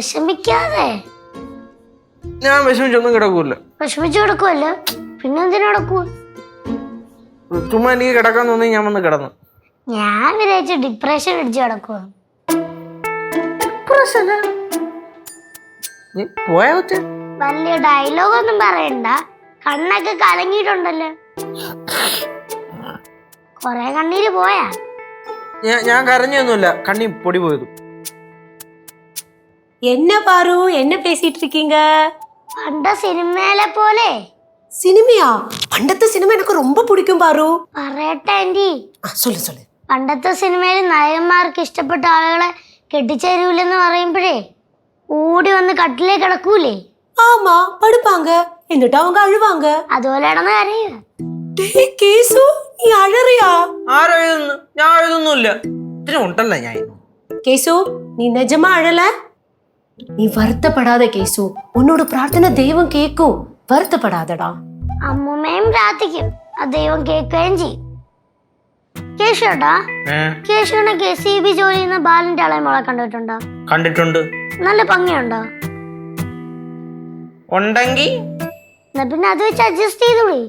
വിഷമിക്കാതെ. ഞാൻ വിഷമിച്ചൊന്നും കിടക്കൂല. വിഷമിച്ചു കിടക്കുവല്ല. പിന്നെ എന്തിനു കിടക്കൂ ചുമ്മാ എനിക്ക് കിടക്കാൻ തോന്നി ഞാൻ വന്ന് കിടന്നു. ഞാൻ വിചാരിച്ചു ഡിപ്രഷൻ അടിച്ചു കിടക്കുക പോയാ കൊച്ചേ വലിയ ഡയലോഗ് ഒന്നും പറയണ്ട. കണ്ണൊക്കെ കലങ്ങിയിട്ടുണ്ടല്ലോ. കൊറേ കണ്ണീര് പോയാ. ഞാൻ കരഞ്ഞൊന്നുമില്ല. കണ്ണി പൊടി പോയത്. என்ன பாரு என்ன பேசிட்டு இருக்கீங்க പണ്ട സിനിമയിലെ പോലെ சினிமையா பண்டத்து சினிமா எனக்கு ரொம்ப பிடிக்கும் பாரு പറയട്ടെ ആന്റി ஆ, சொல்லு சொல்லு പണ്ടത്തെ സിനിമയിൽ നായകന്മാർക്ക് ഇഷ്ടപ്പെട്ട ആളുകളെ കെട്ടിച്ചേരൂലെന്ന് പറയുമ്പോഴേ ഓടി വന്ന് കട്ടിലേ കിടക്കൂലേ ஆமா படுப்பாங்க എന്നിട്ട് அவங்க அழுவாங்க അതുപോലെ കിടന്ന് കരയുക டேய் கேசு நீ அழறியா ആരോ എഴുതുന്നു ഞാൻ എഴുതുന്നില്ല ഇത്തിരി ഉണ്ടല്ല ഞാൻ கேசு நீ நிஜமா அழல நீ வருத்தப்படாத கேசு உன்னோட பிரார்த்தனை தெய்வம் கேட்கும் வருத்தப்படாதடா അമ്മുമ്മയും പ്രാർത്ഥിക്കും ആ ദൈവം കേൾക്കുകയും ചെയ്യും കേശുട്ടാ കേശുവിനെ കെ സി ബി ജോലി ചെയ്യുന്ന ബാലന്റെ ഇളയ മോളെ കണ്ടിട്ടുണ്ടോ കണ്ടിട്ടുണ്ട് നല്ല ഭംഗിയുണ്ടോ ഉണ്ടെങ്കി എന്നാ പിന്നെ അത് വെച്ച് അഡ്ജസ്റ്റ് ചെയ്തോളി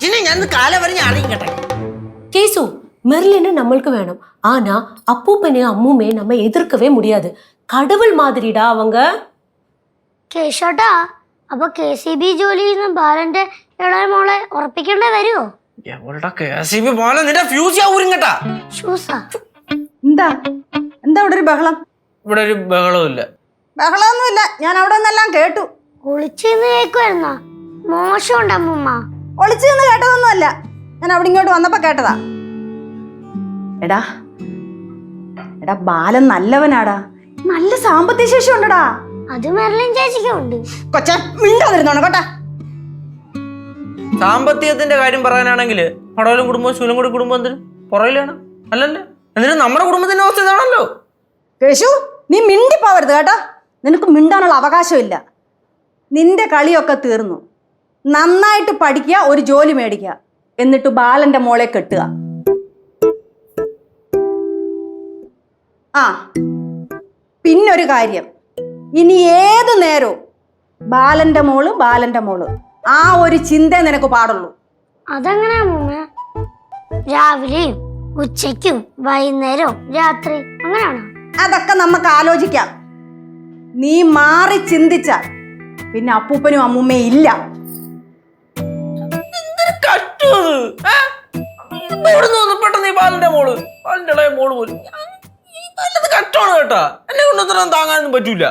പിന്നെ ഞാൻ കാലം വരെ ഞാൻ അറിയും കേട്ടെ கேசு மெர்லின்னு நம்மளுக்கு வேணும் ஆனா அப்பூப்பனே அம்முமே நம்ம எதிர்க்கவே முடியாது கடவுள் மாதிரிடா அவங்க കേശോട്ടാ അപ്പൊ കെ സി ബി ജോലി ചെയ്യുന്ന ബാലന്റെ ഇളയ മോളെ ഉറപ്പിക്കേണ്ടി വരുമോ എവളുടെ കെ എസ് ബി പോലെ നിന്റെ ഫ്യൂസ് ഊരും കേട്ടാ ഷൂസാ എന്താ എന്താ ഇവിടെ ഒരു ബഹളം ഇവിടെ ഒരു ബഹളവും ഇല്ല ബഹളമൊന്നുമില്ല ഞാൻ അവിടെ നിന്നെല്ലാം കേട്ടു ഒളിച്ചിന്ന് കേക്കുവായിരുന്നോ മോശമുണ്ട് അമ്മുമ്മ ഒളിച്ചു നിന്ന് കേട്ടതൊന്നുമല്ല ഞാൻ അവിടെ ഇങ്ങോട്ട് വന്നപ്പോ കേട്ടതാ എടാ എടാ ബാലൻ നല്ലവനാടാ. നല്ല സാമ്പത്തിക ശേഷി ഉണ്ടടാ. അത് മെർലിൻ ചേച്ചിക്കുണ്ട് കൊച്ച മിണ്ടാതിരുന്നോണം കേട്ടാ. സാമ്പത്തികത്തിന്റെ കാര്യം പറയാനാണെങ്കിൽ പടവലും കുടുംബവും ശൂലം കൂടി കുടുംബം എന്തിനും? പുറകിലാണ്. അല്ലല്ലേ? എന്നിട്ട് നമ്മുടെ കുടുംബത്തിന്റെ അവസ്ഥ ഇതാണല്ലോ. കേശു നീ മിണ്ടി പോവരുത് കേട്ടോ. നിനക്ക് മിണ്ടാനുള്ള അവകാശമില്ല. നിന്റെ കളിയൊക്കെ തീർന്നു. നന്നായിട്ട് പഠിക്കുക ഒരു ജോലി മേടിക്കുക. എന്നിട്ട് ബാലന്റെ മോളെ കെട്ടുക. ആ. പിന്നൊരു കാര്യം. ഇനി ഏത് നേരവും ബാലന്റെ മോൾ ബാലന്റെ മോൾ. ആ ഒരു ചിന്ത നിനക്ക് പാടുള്ളൂ. അതെങ്ങനെയാ രാവിലെയും ഉച്ചയ്ക്കും വൈകുന്നേരവും രാത്രി അങ്ങനെയാണോ? അതൊക്കെ നമുക്ക് ആലോചിക്കാം. നീ മാറി ചിന്തിച്ചാൽ പിന്നെ അപ്പൂപ്പനും അമ്മൂമ്മയും ഇല്ല. പെട്ടെന്ന് നീ ബാലന്റെ മോൾ? ബാലന്റെ മോൾ പോലും. നല്ലത് കഷ്ടമാണ് കേട്ടാ എന്നെ കൊണ്ട് ഇത്രയും താങ്ങാനൊന്നും പറ്റൂല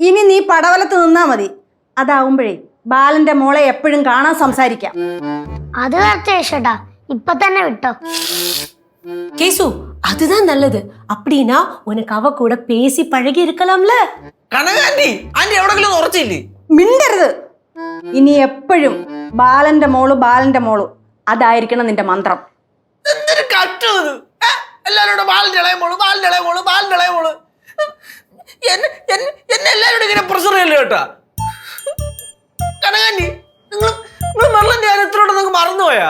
ഇനി നീ പടവലത്ത് നിന്നാ മതി അതാവുമ്പോഴേ ബാലന്റെ മോളെ എപ്പോഴും കാണാൻ സംസാരിക്കാം അത് കറക്റ്റ് കേശോട്ടാ ഇപ്പൊ തന്നെ വിട്ടോ கேசு அதுதான் நல்லது அப்படின்னா உனக்கு அவ கூட பேசி பழகி இருக்கலாம்ல കനകാന്റി ആന്റി എവിടെങ്കിലും ഉറച്ചില്ലേ മിണ്ടരുത് ഇനി എപ്പോഴും ബാലന്റെ മോള് ബാലന്റെ മോള് അതായിരിക്കണം നിന്റെ മന്ത്രം എന്തൊരു കഷ്ടത് എല്ലാവരോടും ബാലിന്റെ ഇളയ മോൾ ബാലിന്റെ ഇളയ മോൾ ബാലിന്റെ ഇളയ മോൾ. എന്നെ എന്നെ എല്ലാവരോടും ഇങ്ങനെ പ്രഷർ ചെയ്യല്ലേ കേട്ടാ കനകാന്റി നിങ്ങൾ നിങ്ങൾ മെർലന്റെ കാര്യത്തിലോട്ട് നിങ്ങൾക്ക് മറന്നുപോയാ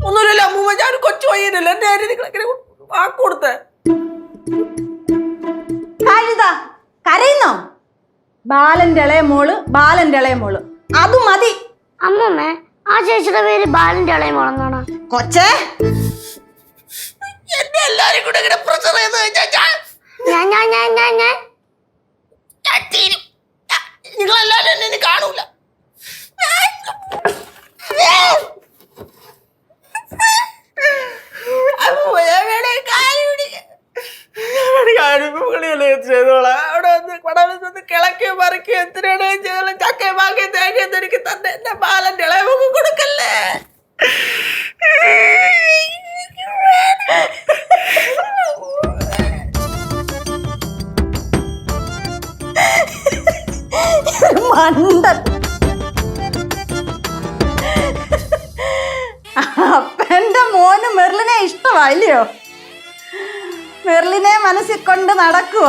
ഒന്നുമില്ല ഒന്നുമില്ലല്ലോ അമ്മൂമ്മ ഞാൻ കൊച്ചു പയ്യനല്ലേ എന്റെ കാര്യം നിങ്ങൾ എങ്ങനെ വാക്ക് കൊടുത്തേ. കരയുന്നോ? ബാലന്റെ ഇളയ മോൾ ബാലന്റെ ഇളയ മോൾ. അത് മതി. അമ്മുമ്മ ആ ചേച്ചിയുടെ പേര് ബാലന്റെ ഇളയ മോളെന്നാണോ? കൊച്ചേ എല്ലാരും കൂടെ ഇങ്ങനെ പ്രഷർ ചെയ്ത് കഴിഞ്ഞാൽ ഞാൻ ഞാൻ ഞാൻ ഞാൻ ഞാൻ തീരും. നിങ്ങൾ എല്ലാവരും എന്നെ ഇനി കാണൂല. കിളക്കുകയും മറിക്കുകയും എന്തിനാണ് ചെയ്തോളാം. ചക്കയും മാങ്ങയും തേങ്ങയും എനിക്ക് തന്നെ എന്റെ ബാലന്റെ ഇളയമൊക്കെ കൊടുക്കല്ലേ? ഇഷ്ടമായില്ലയോ മെർലിനെ മനസ്സിൽ കൊണ്ട് നടക്കുക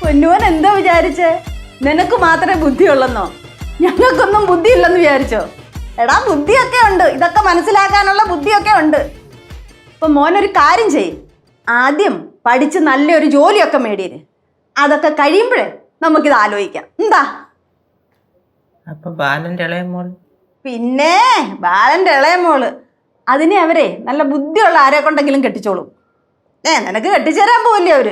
പൊന്നുവൻ എന്താ വിചാരിച്ചേ? നിനക്ക് മാത്രമേ ബുദ്ധിയുള്ളെന്നോ? ഞങ്ങൾക്കൊന്നും ബുദ്ധിയില്ലെന്ന് വിചാരിച്ചോ? എടാ ബുദ്ധിയൊക്കെ ഉണ്ട്. ഇതൊക്കെ മനസ്സിലാക്കാനുള്ള ബുദ്ധിയൊക്കെ ഉണ്ട്. അപ്പൊ മോനൊരു കാര്യം ചെയ്യും ആദ്യം പഠിച്ച് നല്ലൊരു ജോലിയൊക്കെ മേടിയിന് അതൊക്കെ കഴിയുമ്പോഴേ നമുക്കിത് ആലോചിക്കാം. എന്താ? അപ്പൊ ബാലന്റെ ഇളയ പിന്നെ ബാലന്റെ ഇളയ മോൾ. അതിനെ അവരെ നല്ല ബുദ്ധിയുള്ള ആരെ കൊണ്ടെങ്കിലും കെട്ടിച്ചോളും. ഏ നിനക്ക് കെട്ടിച്ചേരാൻ പോവില്ലേ അവർ?